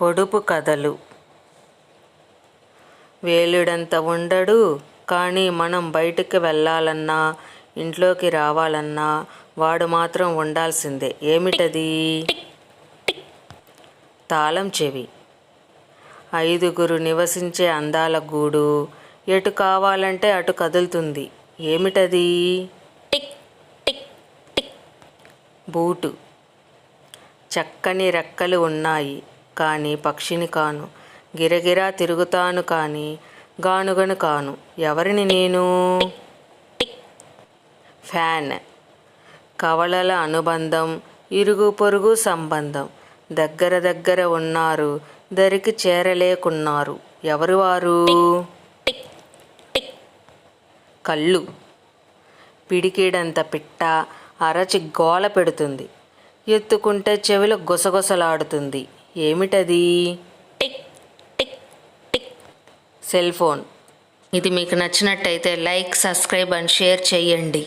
పొడుపు కథలు. వేలుడంత ఉండడు కానీ మనం బయటికి వెళ్ళాలన్నా ఇంట్లోకి రావాలన్నా వాడు మాత్రం ఉండాల్సిందే. ఏమిటది? తాళం చెవి. ఐదుగురు నివసించే అందాల గూడు ఎటు కావాలంటే అటు కదులుతుంది. ఏమిటది? బూటు. చక్కని రెక్కలు ఉన్నాయి. కానీ పక్షిని కాను. గిరగిరా తిరుగుతాను కానీ గానుగను కాను. ఎవరిని నేను? ఫ్యాన్. కవలల అనుబంధం ఇరుగు పొరుగు సంబంధం. దగ్గర దగ్గర ఉన్నారు దరికి చేరలేకున్నారు. ఎవరు వారు? కళ్ళు. పిడికిడంత పిట్ట అరచి గోల పెడుతుంది. ఎత్తుకుంటే చెవిలో గుసగుసలాడుతుంది. ఏమిటది? Cell phone. ఇది మీకు నచ్చినట్టయితే లైక్ సబ్స్క్రైబ్ అండ్ షేర్ చేయండి.